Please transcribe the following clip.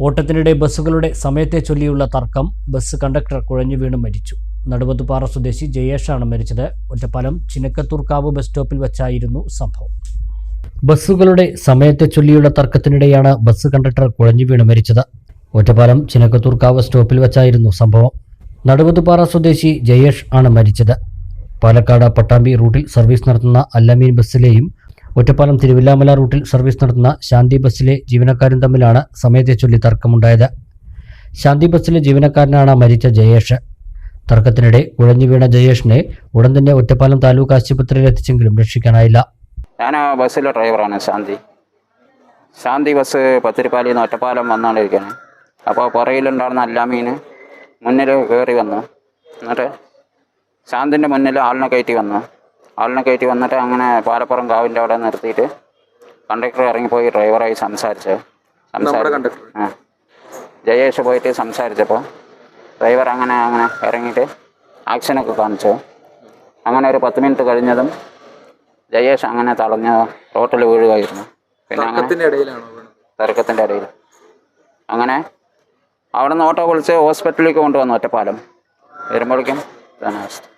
ഓട്ടത്തിനിടെ ബസ്സുകളുടെ സമയത്തെ ചൊല്ലിയുള്ള തർക്കം ബസ് കണ്ടക്ടർ കുഴഞ്ഞു വീണ് മരിച്ചു. നടുവത്തുപാറ സ്വദേശി ജയേഷാണ് മരിച്ചത്. ഒറ്റപ്പാലം ചിനക്കത്തൂർക്കാവ് ബസ് സ്റ്റോപ്പിൽ വച്ചായിരുന്നു സംഭവം. ബസ്സുകളുടെ സമയത്തെ ചൊല്ലിയുള്ള തർക്കത്തിനിടെയാണ് ബസ് കണ്ടക്ടർ കുഴഞ്ഞു വീണ് മരിച്ചത്. ഒറ്റപ്പാലം ചിനക്കത്തൂർക്കാവ് സ്റ്റോപ്പിൽ വച്ചായിരുന്നു സംഭവം. നടുവത്തുപാറ സ്വദേശി ജയേഷ് ആണ് മരിച്ചത്. പാലക്കാട് പട്ടാമ്പി റൂട്ടിൽ സർവീസ് നടത്തുന്ന അല്ലമീൻ ബസ്സിലെയും ഒറ്റപ്പാലം തിരുവില്ലാമല റൂട്ടിൽ സർവീസ് നടത്തുന്ന ശാന്തി ബസ്സിലെ ജീവനക്കാരും തമ്മിലാണ് സമയത്തെ ചൊല്ലി തർക്കമുണ്ടായത്. ശാന്തി ബസ്സിലെ ജീവനക്കാരനാണ് മരിച്ച ജയേഷ്. തർക്കത്തിനിടെ കുഴഞ്ഞു വീണ ജയേഷിനെ ഉടൻ തന്നെ ഒറ്റപ്പാലം താലൂക്ക് ആശുപത്രിയിൽ എത്തിച്ചെങ്കിലും രക്ഷിക്കാനായില്ല. ഞാൻ ബസ്സിലെ ഡ്രൈവറാണ് ശാന്തി. ശാന്തി ബസ് പത്തിരിപ്പാലിൽ നിന്ന് ഒറ്റപ്പാലം വന്നുകൊണ്ടിരിക്കുകയാണ് അപ്പോൾ പുറയിലുണ്ടായിരുന്ന അല്ലാമീൻ മുന്നിൽ കയറി വന്നു. എന്നിട്ട് ശാന്തിന്റെ മുന്നിൽ ആളിനെ കയറ്റി വന്നു. ആളിനെ കയറ്റി വന്നിട്ട് അങ്ങനെ പാലപ്പുറം കാവിന്റെ അവിടെ നിർത്തിയിട്ട് കണ്ടക്ടർ ഇറങ്ങിപ്പോയി ഡ്രൈവറായി സംസാരിച്ച്. സംസാരിച്ചു. ആ. ജയേഷ് പോയിട്ട് സംസാരിച്ചപ്പോൾ ഡ്രൈവർ അങ്ങനെ അങ്ങനെ ഇറങ്ങിയിട്ട് ആക്ഷനൊക്കെ കാണിച്ചു. അങ്ങനെ ഒരു പത്ത് മിനിറ്റ് കഴിഞ്ഞതും ജയേഷ് അങ്ങനെ തളഞ്ഞ് റോട്ടിൽ വീഴുകയായിരുന്നു. പിന്നെ അങ്ങനെ? തർക്കത്തിന്റെ ഇടയിൽ. അങ്ങനെ അവിടെ നിന്ന് ഓട്ടോ വിളിച്ച് ഹോസ്പിറ്റലിലേക്ക് കൊണ്ടുവന്നു ഒറ്റപ്പാലം. വരുമ്പോഴേക്കും അവസ്ഥ.